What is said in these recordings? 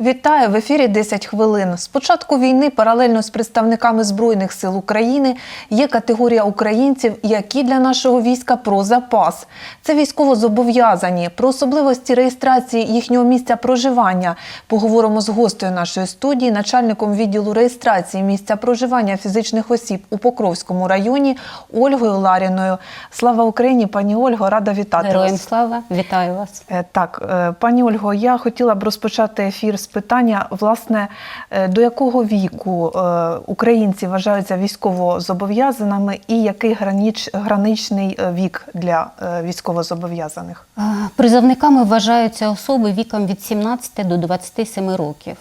Вітаю в ефірі 10 хвилин. З початку війни паралельно з представниками збройних сил України є категорія українців, які для нашого війська про запас. Це військово зобов'язані. Про особливості реєстрації їхнього місця проживання поговоримо з гостею нашої студії, начальником відділу реєстрації місця проживання фізичних осіб у Покровському районі Ольгою Ларіною. Слава Україні, пані Ольго, рада вітати Героям вас. слава, вітаю вас. Е, Так, е, пані Ольго, я хотіла б розпочати ефір з питання, власне, е, до якого віку е, українці вважаються військово зобов'язаними і який граніч, граничний е, вік для військовозобов'язаних? Призовниками вважаються особи віком від 17 до 27 років.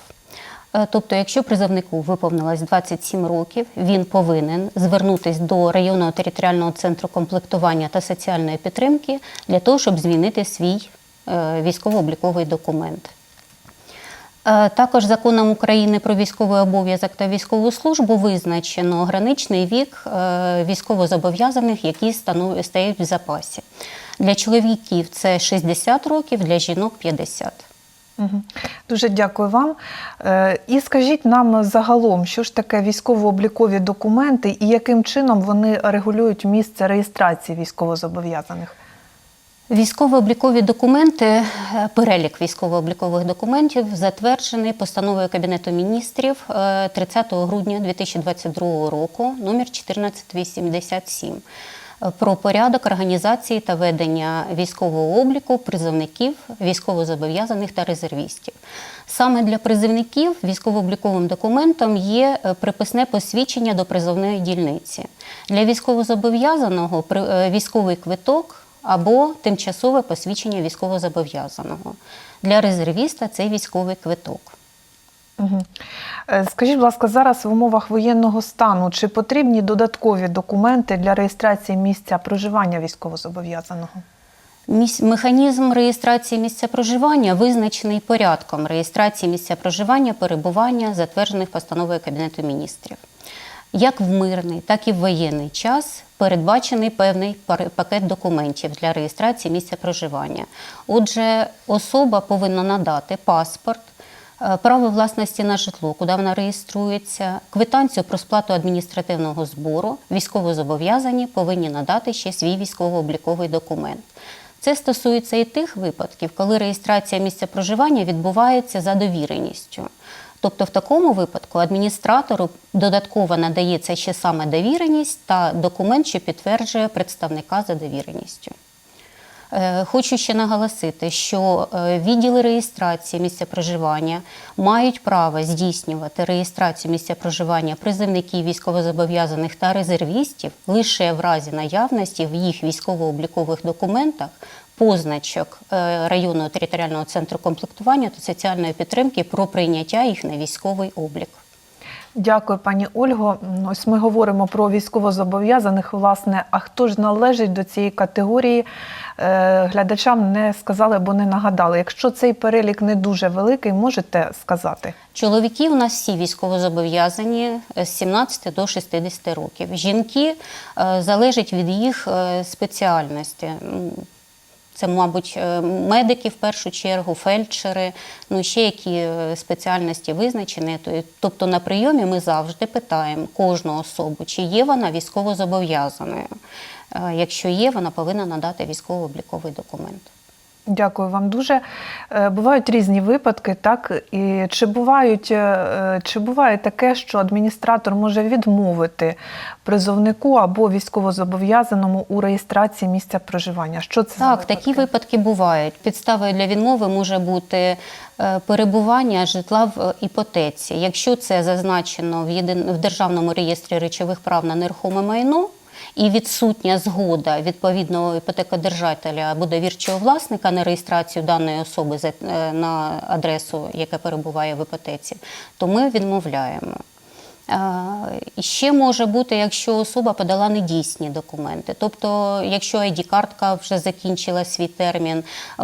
Тобто, якщо призовнику виповнилось 27 років, він повинен звернутися до районного територіального центру комплектування та соціальної підтримки для того, щоб змінити свій військово-обліковий документ. Е, Також законом України про військовий обов'язок та військову службу визначено граничний вік е, військовозобов'язаних, які стають в запасі. Для чоловіків це 60 років, для жінок 50. Мгм. Дуже дякую вам. Е, І скажіть нам загалом, що ж таке військово-облікові документи і яким чином вони регулюють місце реєстрації військовозобов'язаних? Військово-облікові документи, е, перелік військово-облікових документів затверджений постановою Кабінету міністрів е, 30 грудня 2022 року, номер 1487, е, про порядок організації та ведення військового обліку призовників, військовозобов'язаних та резервістів. Саме для призовників військово-обліковим документом є е, приписне посвідчення до призовної дільниці. Для військовозобов'язаного е, військовий квиток або тимчасове посвідчення військовозобов'язаного. Для резервіста це військовий квиток. Е, Скажіть, будь ласка, зараз в умовах воєнного стану чи потрібні додаткові документи для реєстрації місця проживання військовозобов'язаного? Механізм реєстрації місця проживання визначений порядком реєстрації місця проживання, перебування, затверджених постановою Кабінету міністрів. Як в мирний, так і в воєнний час передбачений певний пакет документів для реєстрації місця проживання. Отже, особа повинна надати паспорт, е, право власності на житло, куди вона реєструється, квитанцію про сплату адміністративного збору, військовозобов'язані повинні надати ще свій військово-обліковий документ. Це стосується і тих випадків, коли реєстрація місця проживання відбувається за довіреністю. Тобто, в такому випадку адміністратору додатково надається ще саме довіреність та документ, що підтверджує представника за довіреністю. Е, Хочу ще наголосити, що е, відділи реєстрації місця проживання мають право здійснювати реєстрацію місця проживання призовників військовозобов'язаних та резервістів лише в разі наявності в їх військово-облікових документах позначок е, районного територіального центру комплектування та соціальної підтримки про прийняття їх на військовий облік. Дякую, пані Ольго. Ось ми говоримо про військовозобов'язаних. Власне, а хто ж належить до цієї категорії? Е, Глядачам не сказали або не нагадали. Якщо цей перелік не дуже великий, можете сказати? Чоловіки у нас всі військовозобов'язані е, з 17 до 60 років. Жінки залежить від їх спеціальності. Це, мабуть, е, медики в першу чергу, фельдшери, ну ще які е, спеціальності визначені. То- Тобто на прийомі ми завжди питаємо кожну особу, чи є вона військово зобов'язаною. Якщо є, вона повинна надати військово-обліковий документ. Дякую вам дуже. Е, Бувають різні випадки, так і чи бувають, е, чи буває таке, що адміністратор може відмовити призовнику або військовозобов'язаному у реєстрації місця проживання? Що це Так, випадки? такі випадки бувають. Підставою для відмови може бути е, перебування житла в іпотеці. Якщо це зазначено в, єдин... в Державному реєстрі речових прав на нерухоме майно і відсутня згода відповідного іпотекодержателя або довірчого власника на реєстрацію даної особи е, на адресу, яка перебуває в іпотеці, то ми відмовляємо. Е, ще може бути, якщо особа подала недійсні документи. Тобто, якщо ID-картка вже закінчила свій термін, е,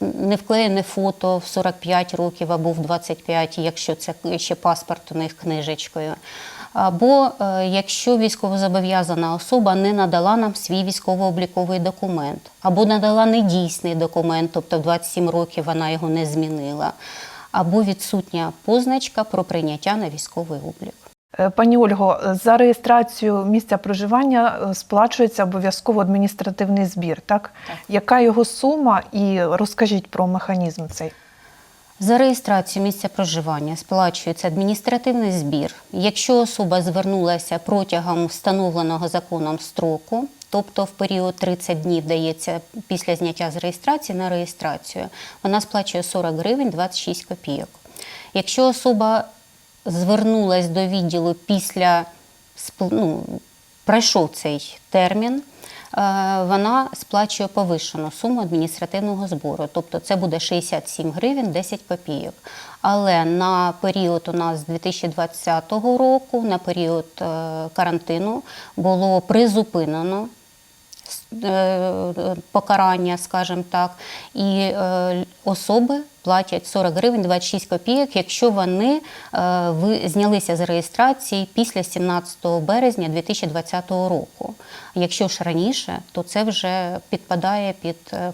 не вклеєне фото в 45 років або в 25, якщо це ще паспорт у них книжечкою. Або е, якщо військовозобов'язана особа не надала нам свій військово-обліковий документ, або надала недійсний документ, тобто в 27 років вона його не змінила. або відсутня позначка про прийняття на військовий облік. Е, Пані Ольго, за реєстрацію місця проживання е, сплачується обов'язково адміністративний збір. Так? Так. Яка його сума? І розкажіть про механізм цей. За реєстрацію місця проживання сплачується адміністративний збір. Якщо особа звернулася протягом встановленого законом строку, тобто в період 30 днів дається після зняття з реєстрації на реєстрацію, вона сплачує 40 гривень 26 копійок. Якщо особа звернулась до відділу після ну, пройшов цей термін, е, вона сплачує повищену суму адміністративного збору, тобто це буде 67 гривень 10 копійок. Але на період у нас з 2020 року, на період е, карантину, було призупинено покарання, скажімо так, і е, особи платять 40 гривень 26 копійок, якщо вони е, знялися з реєстрації після 17 березня 2020 року. Якщо ж раніше, то це вже підпадає під е,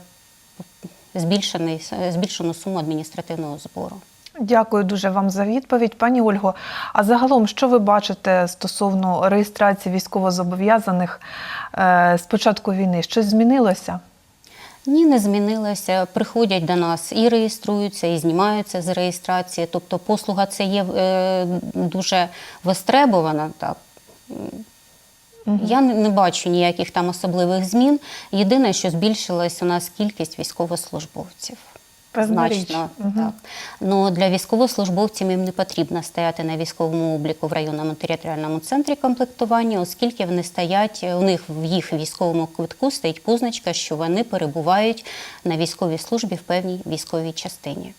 збільшений, збільшену суму адміністративного збору. Дякую дуже вам за відповідь, пані Ольго. А загалом, що ви бачите стосовно реєстрації військовозобов'язаних е, з початку війни? Щось змінилося? Ні, не змінилося. Приходять до нас і реєструються, і знімаються з реєстрації. Тобто послуга це є е, дуже востребована. Так. Я не, не бачу ніяких там особливих змін. Єдине, що збільшилась у нас кількість військовослужбовців. Значно, Мгм. так. Ну, для військовослужбовців їм не потрібно стояти на військовому обліку в районному територіальному центрі комплектування, оскільки вони стоять, у них в їх військовому квитку стоїть позначка, що вони перебувають на військовій службі в певній військовій частині.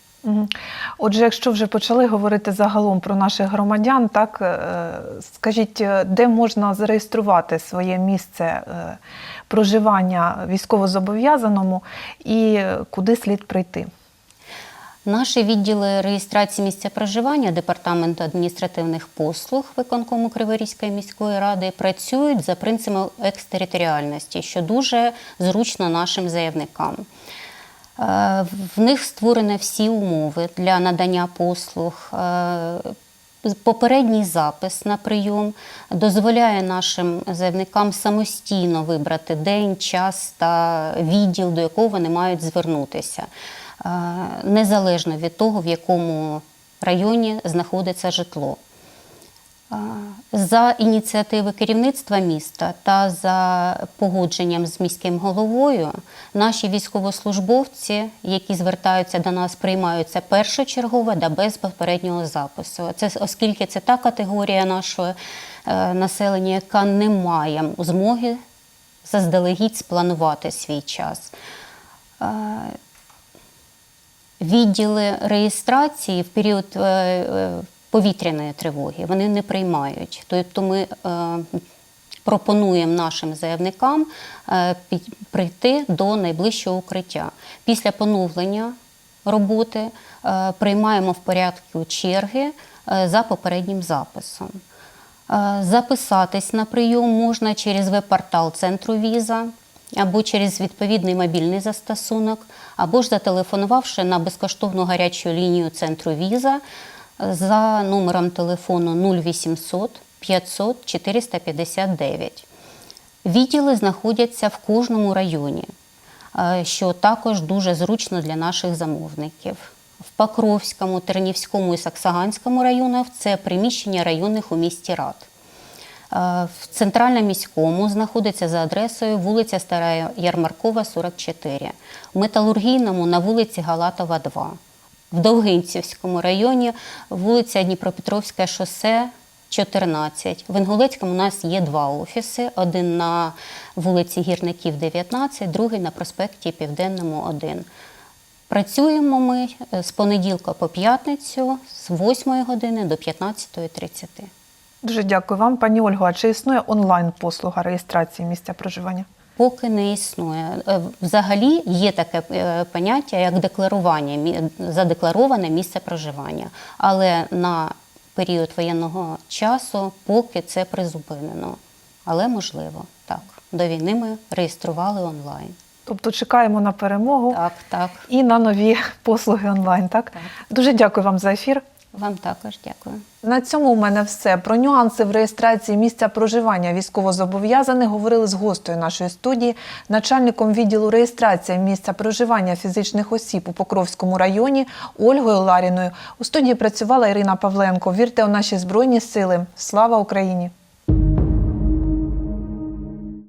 Отже, якщо вже почали говорити загалом про наших громадян, так е, скажіть, е, де можна зареєструвати своє місце е, проживання військовозобов'язаному і е, куди слід прийти? Наші відділи реєстрації місця проживання Департаменту адміністративних послуг виконкому Криворізької міської ради працюють за принципом екстериторіальності, що дуже зручно нашим заявникам. Е, В них створені всі умови для надання послуг. Е, Попередній запис на прийом дозволяє нашим заявникам самостійно вибрати день, час та відділ, до якого вони мають звернутися, незалежно від того, в якому районі знаходиться житло. За ініціативи керівництва міста та за погодженням з міським головою, наші військовослужбовці, які звертаються до нас, приймаються першочергово та без попереднього запису. Це оскільки це та категорія нашого е, населення, яка не має змоги заздалегідь спланувати свій час. Відділи реєстрації в період е, е, повітряної тривоги вони не приймають. Тобто ми е, пропонуємо нашим заявникам прийти до найближчого укриття. Після поновлення роботи приймаємо в порядку черги за попереднім записом. Записатись на прийом можна через веб-портал центру віза або через відповідний мобільний застосунок, або ж зателефонувавши на безкоштовну гарячу лінію центру віза е, за номером телефону 0800 500 459. Відділи знаходяться в кожному районі, е, що також дуже зручно для наших замовників. В Покровському, Тернівському і Саксаганському районах це приміщення районних у місті Рад. Е, В центральному міському знаходиться за адресою вулиця Стара Ярмаркова, 44. В металургійному на вулиці Галатова, 2. В Довгинцівському районі вулиця Дніпропетровське шосе, 14. В Інгулецькому у нас є два офіси: один на вулиці Гірників, 19, другий на проспекті Південному, 1. Працюємо ми е, з понеділка по п'ятницю з 8 години до 15.30. Дуже дякую вам, пані Ольго. А чи існує онлайн-послуга реєстрації місця проживання? Поки не існує. Е, Взагалі є таке е, поняття, як декларування, задеклароване місце проживання. Але на період воєнного часу поки це призупинено. Але можливо, так. До війни ми реєстрували онлайн. Тобто чекаємо на перемогу Так, так. і на нові послуги онлайн. Так? Так. дуже дякую вам за ефір. Вам також дякую. На цьому у мене все. Про нюанси в реєстрації місця проживання військовозобов'язаних говорили з гостею нашої студії, начальником відділу реєстрації місця проживання фізичних осіб у Покровському районі Ольгою Ларіною. У студії працювала Ірина Павленко. Вірте у наші збройні сили. Слава Україні!